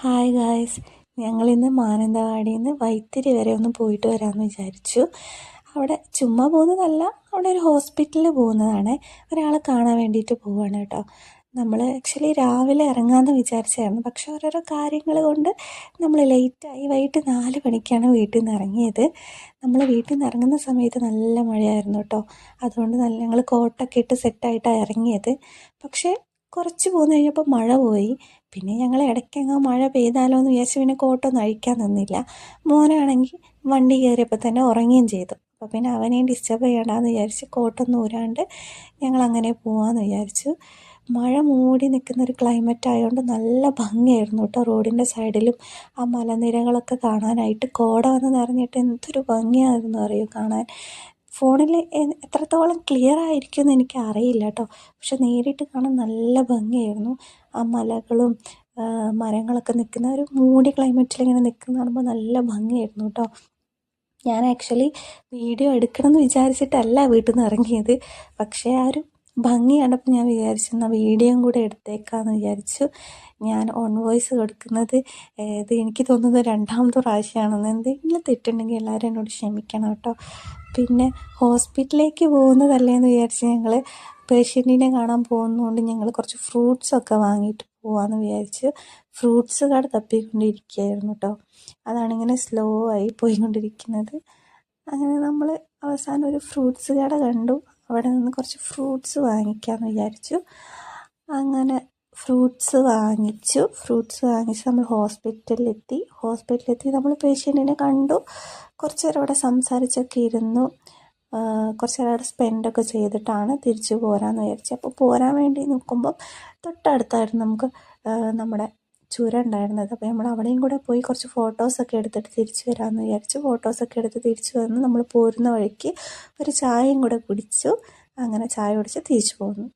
Hi guys ഞങ്ങളിന്ന് മാനന്തവാടിയിൽ നിന്ന് വൈത്തിരി വരെ ഒന്ന് പോയിട്ട് വരാമെന്ന് വിചാരിച്ചു. അവിടെ ചുമ്മാ പോകുന്നതല്ല അവിടെ ഒരു ഹോസ്പിറ്റലിൽ പോകുന്നതാണ്. ഒരാളെ കാണാൻ വേണ്ടിയിട്ട് പോവുകയാണ് കേട്ടോ. നമ്മൾ ആക്ച്വലി രാവിലെ ഇറങ്ങാമെന്ന് വിചാരിച്ചായിരുന്നു. പക്ഷേ ഓരോരോ കാര്യങ്ങൾ കൊണ്ട് നമ്മൾ ലേറ്റായി വൈകിട്ട് നാല് മണിക്കാണ് വീട്ടിൽ നിന്ന് ഇറങ്ങിയത്. നമ്മൾ വീട്ടിൽ നിന്ന് ഇറങ്ങുന്ന സമയത്ത് നല്ല മഴയായിരുന്നു കേട്ടോ. അതുകൊണ്ട് നല്ല ഞങ്ങൾ കോട്ടൊക്കെ ഇട്ട് സെറ്റായിട്ടാണ് ഇറങ്ങിയത്. പക്ഷേ കുറച്ച് പോന്നു കഴിഞ്ഞപ്പോൾ മഴ പോയി. പിന്നെ ഞങ്ങൾ ഇടയ്ക്കങ്ങ് മഴ പെയ്താലോ എന്ന് വിചാരിച്ച് പിന്നെ കോട്ടൊന്നും അഴിക്കാൻ നിന്നില്ല. മോനാണെങ്കിൽ വണ്ടി കയറിയപ്പോൾ തന്നെ ഉറങ്ങുകയും ചെയ്തു. അപ്പോൾ പിന്നെ അവനെയും ഡിസ്റ്റർബ് ചെയ്യണ്ടെന്ന് വിചാരിച്ച് കോട്ടൊന്നും ഊരാണ്ട് ഞങ്ങൾ അങ്ങനെ പോവാമെന്ന് വിചാരിച്ചു. മഴ മൂടി നിൽക്കുന്നൊരു ക്ലൈമറ്റ് ആയതുകൊണ്ട് നല്ല ഭംഗിയായിരുന്നു കേട്ടോ റോഡിന്റെ സൈഡിലും ആ മലനിരകളൊക്കെ കാണാനായിട്ട്. കോട വന്ന് നിറഞ്ഞിട്ട് എന്തൊരു ഭംഗിയായിരുന്നു അറിയോ കാണാൻ. ഫോണിൽ എത്രത്തോളം ക്ലിയർ ആയിരിക്കുമെന്ന് എനിക്ക് അറിയില്ല കേട്ടോ. പക്ഷെ നേരിട്ട് കാണാൻ നല്ല ഭംഗിയായിരുന്നു. ആ മലകളും മരങ്ങളൊക്കെ നിൽക്കുന്ന ഒരു മൂടി ക്ലൈമറ്റിൽ ഇങ്ങനെ നിൽക്കുന്ന കാണുമ്പോൾ നല്ല ഭംഗിയായിരുന്നു കേട്ടോ. ഞാൻ ആക്ച്വലി വീഡിയോ എടുക്കണമെന്ന് വിചാരിച്ചിട്ടല്ല വീട്ടിൽ നിന്ന് ഇറങ്ങിയത്. പക്ഷേ ആ ഒരു ഭംഗി ഞാൻ വിചാരിച്ചു എന്നാൽ വീഡിയോയും കൂടെ എടുത്തേക്കാന്ന് വിചാരിച്ചു. ഞാൻ ഓൺ വോയിസ് കൊടുക്കുന്നത് ഇത് എനിക്ക് തോന്നുന്നത് രണ്ടാമത്തെ പ്രാവശ്യമാണെന്ന് എന്തെങ്കിലും തെറ്റുണ്ടെങ്കിൽ എല്ലാവരും എന്നോട് ക്ഷമിക്കണം കേട്ടോ. പിന്നെ ഹോസ്പിറ്റലിലേക്ക് പോകുന്നതല്ലേന്ന് വിചാരിച്ച് ഞങ്ങൾ പേഷ്യന്റിനെ കാണാൻ പോകുന്നതുകൊണ്ട് ഞങ്ങൾ കുറച്ച് ഫ്രൂട്ട്സൊക്കെ വാങ്ങിയിട്ട് പോകാമെന്ന് വിചാരിച്ച് ഫ്രൂട്ട്സ് കട തപ്പിക്കൊണ്ടിരിക്കുകയായിരുന്നു കേട്ടോ. അതാണിങ്ങനെ സ്ലോ ആയി പോയിക്കൊണ്ടിരിക്കുന്നത്. അങ്ങനെ നമ്മൾ അവസാനം ഒരു ഫ്രൂട്ട്സ് കട കണ്ടു. അവിടെ നിന്ന് കുറച്ച് ഫ്രൂട്ട്സ് വാങ്ങിക്കാമെന്ന് വിചാരിച്ചു. അങ്ങനെ ഫ്രൂട്ട്സ് വാങ്ങിച്ചു. ഫ്രൂട്ട്സ് വാങ്ങിച്ച് നമ്മൾ ഹോസ്പിറ്റലിലെത്തി ഹോസ്പിറ്റലിലെത്തി നമ്മൾ പേഷ്യന്റിനെ കണ്ടു. കുറച്ച് നേരം അവിടെ സംസാരിച്ചൊക്കെ ഇരുന്നു. കുറച്ച് നേരം അവിടെ സ്പെൻഡൊക്കെ ചെയ്തിട്ടാണ് തിരിച്ചു പോരാന്ന് വിചാരിച്ചത് അപ്പോൾ പോരാൻ വേണ്ടി നിൽക്കുമ്പം തൊട്ടടുത്തായിരുന്നു നമുക്ക് നമ്മുടെ ചുരം ഉണ്ടായിരുന്നത്. അപ്പോൾ നമ്മൾ അവിടെയും കൂടെ പോയി കുറച്ച് ഫോട്ടോസൊക്കെ എടുത്തിട്ട് തിരിച്ചു വരാമെന്ന് വിചാരിച്ചു. ഫോട്ടോസൊക്കെ എടുത്ത് തിരിച്ചു വന്ന് നമ്മൾ പോരുന്ന വഴിക്ക് ഒരു ചായയും കൂടെ കുടിച്ചു. അങ്ങനെ ചായ കുടിച്ച് തിരിച്ചു പോന്നു.